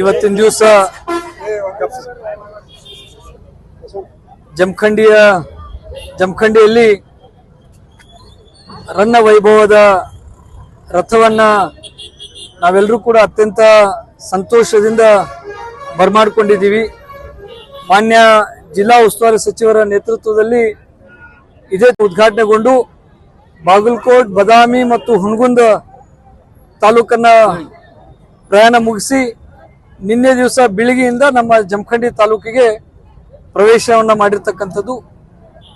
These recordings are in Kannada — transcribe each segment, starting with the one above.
ಇವತ್ತಿನ ದಿವಸ ಜಮಖಂಡಿಯ, ಜಮಖಂಡಿಯಲ್ಲಿ ರನ್ನ ವೈಭವದ ರಥವನ್ನ ನಾವೆಲ್ಲರೂ ಕೂಡ ಅತ್ಯಂತ ಸಂತೋಷದಿಂದ ಬರಮಾಡ್ಕೊಂಡಿದ್ದೀವಿ. ಮಾನ್ಯ ಜಿಲ್ಲಾ ಉಸ್ತುವಾರಿ ಸಚಿವರ ನೇತೃತ್ವದಲ್ಲಿ ಇದೇ ಉದ್ಘಾಟನೆಗೊಂಡು ಬಾಗಲಕೋಟ್, ಬದಾಮಿ ಮತ್ತು ಹುಣಗುಂದ ತಾಲೂಕನ್ನ ಪ್ರಯಾಣ ಮುಗಿಸಿ ನಿನ್ನೆ ದಿವಸ ಬೆಳಿಗ್ಗೆಯಿಂದ ನಮ್ಮ ಜಮಖಂಡಿ ತಾಲೂಕಿಗೆ ಪ್ರವೇಶವನ್ನು ಮಾಡಿರ್ತಕ್ಕಂಥದ್ದು.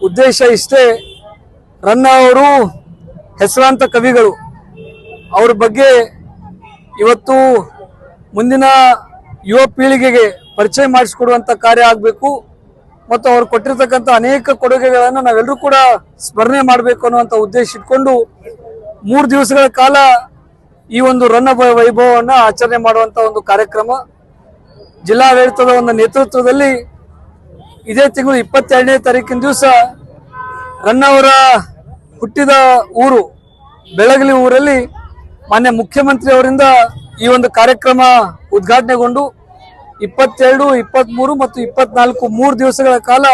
ಉದ್ದೇಶ ಇಷ್ಟೇ, ರನ್ನ ಅವರು ಹೆಸರಾಂತ ಕವಿಗಳು. ಅವ್ರ ಬಗ್ಗೆ ಇವತ್ತು ಮುಂದಿನ ಯುವ ಪೀಳಿಗೆಗೆ ಪರಿಚಯ ಮಾಡಿಸ್ಕೊಡುವಂತ ಕಾರ್ಯ ಆಗಬೇಕು. ಮತ್ತು ಅವ್ರು ಕೊಟ್ಟಿರ್ತಕ್ಕಂಥ ಅನೇಕ ಕೊಡುಗೆಗಳನ್ನು ನಾವೆಲ್ಲರೂ ಕೂಡ ಸ್ಮರಣೆ ಮಾಡಬೇಕು ಅನ್ನುವಂಥ ಉದ್ದೇಶ ಇಟ್ಕೊಂಡು ಮೂರು ದಿವಸಗಳ ಕಾಲ ಈ ಒಂದು ರನ್ನ ವೈಭವವನ್ನು ಆಚರಣೆ ಮಾಡುವಂತ ಒಂದು ಕಾರ್ಯಕ್ರಮ ಜಿಲ್ಲಾಡಳಿತದ ಒಂದು ನೇತೃತ್ವದಲ್ಲಿ ಇದೇ ತಿಂಗಳು ಇಪ್ಪತ್ತೆರಡನೇ ತಾರೀಕಿನ ದಿವಸ ರನ್ನವರ ಹುಟ್ಟಿದ ಊರು ಬೆಳಗಲಿ ಊರಲ್ಲಿ ಮಾನ್ಯ ಮುಖ್ಯಮಂತ್ರಿ ಅವರಿಂದ ಈ ಒಂದು ಕಾರ್ಯಕ್ರಮ ಉದ್ಘಾಟನೆಗೊಂಡು ಇಪ್ಪತ್ತೆರಡು ಇಪ್ಪತ್ತ್ಮೂರು ಮತ್ತು ಇಪ್ಪತ್ನಾಲ್ಕು ಮೂರು ದಿವಸಗಳ ಕಾಲ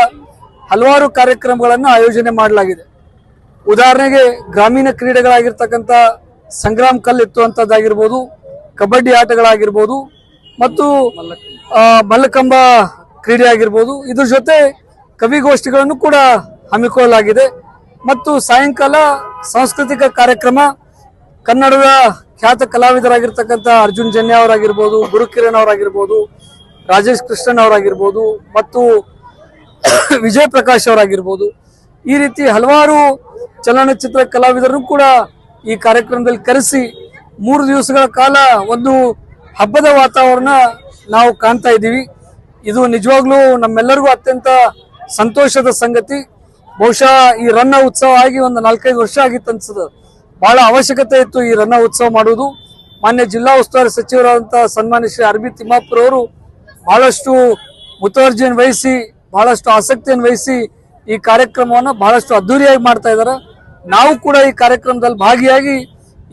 ಹಲವಾರು ಕಾರ್ಯಕ್ರಮಗಳನ್ನು ಆಯೋಜನೆ ಮಾಡಲಾಗಿದೆ. ಉದಾಹರಣೆಗೆ ಗ್ರಾಮೀಣ ಕ್ರೀಡೆಗಳಾಗಿರ್ತಕ್ಕಂಥ ಸಂಗ್ರಾಮ್ ಕಲ್ ಎತ್ತುವಂಥದ್ದಾಗಿರ್ಬೋದು ಕಬಡ್ಡಿ ಆಟಗಳಾಗಿರ್ಬೋದು, ಮತ್ತು ಮಲ್ಲಕಂಬ ಕ್ರೀಡೆ ಆಗಿರ್ಬೋದು ಇದ್ರ ಜೊತೆ ಕವಿಗೋಷ್ಠಿಗಳನ್ನು ಕೂಡ ಹಮ್ಮಿಕೊಳ್ಳಲಾಗಿದೆ. ಮತ್ತು ಸಾಯಂಕಾಲ ಸಾಂಸ್ಕೃತಿಕ ಕಾರ್ಯಕ್ರಮ, ಕನ್ನಡದ ಖ್ಯಾತ ಕಲಾವಿದರಾಗಿರ್ತಕ್ಕಂಥ ಅರ್ಜುನ್ ಜನ್ಯ ಅವರಾಗಿರ್ಬೋದು, ಗುರುಕಿರಣ್ ಅವರಾಗಿರ್ಬೋದು, ರಾಜೇಶ್ ಕೃಷ್ಣನ್ ಅವರಾಗಿರ್ಬೋದು, ಮತ್ತು ವಿಜಯ್ ಪ್ರಕಾಶ್ ಅವರಾಗಿರ್ಬೋದು. ಈ ರೀತಿ ಹಲವಾರು ಚಲನಚಿತ್ರ ಕಲಾವಿದರನ್ನು ಕೂಡ ಈ ಕಾರ್ಯಕ್ರಮದಲ್ಲಿ ಕರೆಸಿ ಮೂರು ದಿವಸಗಳ ಕಾಲ ಒಂದು ಹಬ್ಬದ ವಾತಾವರಣ ನಾವು ಕಾಣ್ತಾ ಇದ್ದೀವಿ. ಇದು ನಿಜವಾಗ್ಲೂ ನಮ್ಮೆಲ್ಲರಿಗೂ ಅತ್ಯಂತ ಸಂತೋಷದ ಸಂಗತಿ. ಬಹುಶಃ ಈ ರನ್ನ ಉತ್ಸವ ಆಗಿ ಒಂದು ನಾಲ್ಕೈದು ವರ್ಷ ಆಗಿತ್ತು ಅನ್ಸದ ಬಹಳ ಅವಶ್ಯಕತೆ ಇತ್ತು ಈ ರನ್ನ ಉತ್ಸವ ಮಾಡುವುದು. ಮಾನ್ಯ ಜಿಲ್ಲಾ ಉಸ್ತುವಾರಿ ಸಚಿವರಾದಂತಹ ಸನ್ಮಾನ್ಯ ಶ್ರೀ ಅರ್ಬಿ ತಿಮ್ಮಾಪುರ ಅವರು ಬಹಳಷ್ಟು ಮುತುವರ್ಜಿಯನ್ನು ವಹಿಸಿ, ಬಹಳಷ್ಟು ಆಸಕ್ತಿಯನ್ನು ವಹಿಸಿ ಈ ಕಾರ್ಯಕ್ರಮವನ್ನು ಬಹಳಷ್ಟು ಅದ್ದೂರಿಯಾಗಿ ಮಾಡ್ತಾ ಇದ್ದಾರೆ. ನಾವು ಕೂಡ ಈ ಕಾರ್ಯಕ್ರಮದಲ್ಲಿ ಭಾಗಿಯಾಗಿ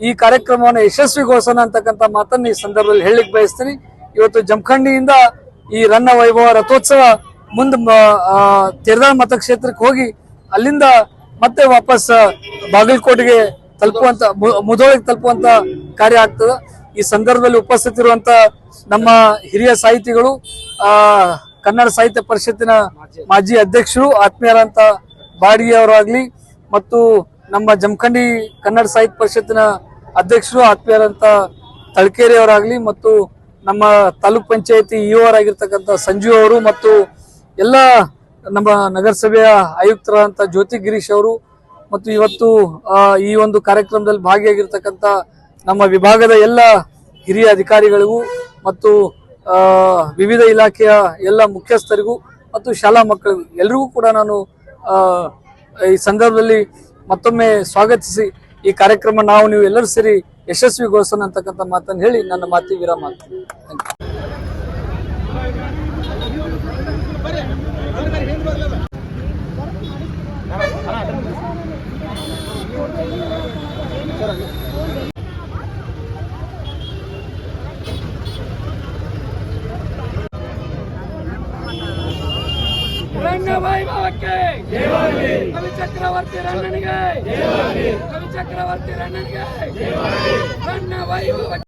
ಈ ಕಾರ್ಯಕ್ರಮವನ್ನು ಯಶಸ್ವಿಗೊಳಿಸೋಣ ಅಂತಕ್ಕಂಥ ಮಾತನ್ನು ಈ ಸಂದರ್ಭದಲ್ಲಿ ಹೇಳಲಿಕ್ಕೆ ಬಯಸ್ತೀನಿ. ಇವತ್ತು ಜಮಖಂಡಿಯಿಂದ ಈ ರನ್ನ ವೈಭವ ರಥೋತ್ಸವ ಮುಂದೆ ತಿರ್ದಾಳ್ ಮತಕ್ಷೇತ್ರಕ್ಕೆ ಹೋಗಿ ಅಲ್ಲಿಂದ ಮತ್ತೆ ವಾಪಸ್ ಬಾಗಲಕೋಟೆಗೆ ತಲುಪುವಂತ ಮುದೋಳಿಗೆ ತಲುಪುವಂತ ಕಾರ್ಯ ಆಗ್ತದೆ. ಈ ಸಂದರ್ಭದಲ್ಲಿ ಉಪಸ್ಥಿತಿರುವಂತ ನಮ್ಮ ಹಿರಿಯ ಸಾಹಿತಿಗಳು ಕನ್ನಡ ಸಾಹಿತ್ಯ ಪರಿಷತ್ತಿನ ಮಾಜಿ ಅಧ್ಯಕ್ಷರು ಆತ್ಮೀಯರಂತ ಬಾಡಿಗೆ ಅವರಾಗ್ಲಿ ಮತ್ತು ನಮ್ಮ ಜಮಖಂಡಿ ಕನ್ನಡ ಸಾಹಿತ್ಯ ಪರಿಷತ್ತಿನ ಅಧ್ಯಕ್ಷರು ಆತ್ಮೀಯರಂತ ತಳಕೇರಿ ಅವರಾಗಲಿ ಮತ್ತು ನಮ್ಮ ತಾಲೂಕ್ ಪಂಚಾಯತಿ ಆಗಿರ್ತಕ್ಕಂಥ ಸಂಜೀವ್ ಅವರು ಮತ್ತು ಎಲ್ಲ ನಮ್ಮ ನಗರಸಭೆಯ ಆಯುಕ್ತರಾದಂಥ ಜ್ಯೋತಿ ಗಿರೀಶ್ ಅವರು ಮತ್ತು ಇವತ್ತು ಈ ಒಂದು ಕಾರ್ಯಕ್ರಮದಲ್ಲಿ ಭಾಗಿಯಾಗಿರ್ತಕ್ಕಂಥ ನಮ್ಮ ವಿಭಾಗದ ಎಲ್ಲ ಹಿರಿಯ ಅಧಿಕಾರಿಗಳಿಗೂ ಮತ್ತು ವಿವಿಧ ಇಲಾಖೆಯ ಎಲ್ಲ ಮುಖ್ಯಸ್ಥರಿಗೂ ಮತ್ತು ಶಾಲಾ ಮಕ್ಕಳಿಗೂ, ಎಲ್ರಿಗೂ ಕೂಡ ನಾನು ಈ ಸಂದರ್ಭದಲ್ಲಿ ಮತ್ತೊಮ್ಮೆ ಸ್ವಾಗತಿಸಿ. ಈ ಕಾರ್ಯಕ್ರಮ ನಾವು, ನೀವು ಎಲ್ಲರೂ ಸೇರಿ ಯಶಸ್ವಿಗೊಳಿಸೋಣ ಅಂತಕ್ಕಂಥ ಮಾತನ್ನು ಹೇಳಿ ನನ್ನ ಮಾತಿ ವಿರಾಮ ಮಾಡ್ತೀನಿ Thank you. ರಂಗ ವೈಭವಕ್ಕೆ ಕವಿ ಚಕ್ರವರ್ತಿ ರಣ್ಣನಿಗೆ ಕವಿ ಚಕ್ರವರ್ತಿ ರಣ್ಣನಿಗೆ ರನ್ನ ವೈಭವಕ್ಕೆ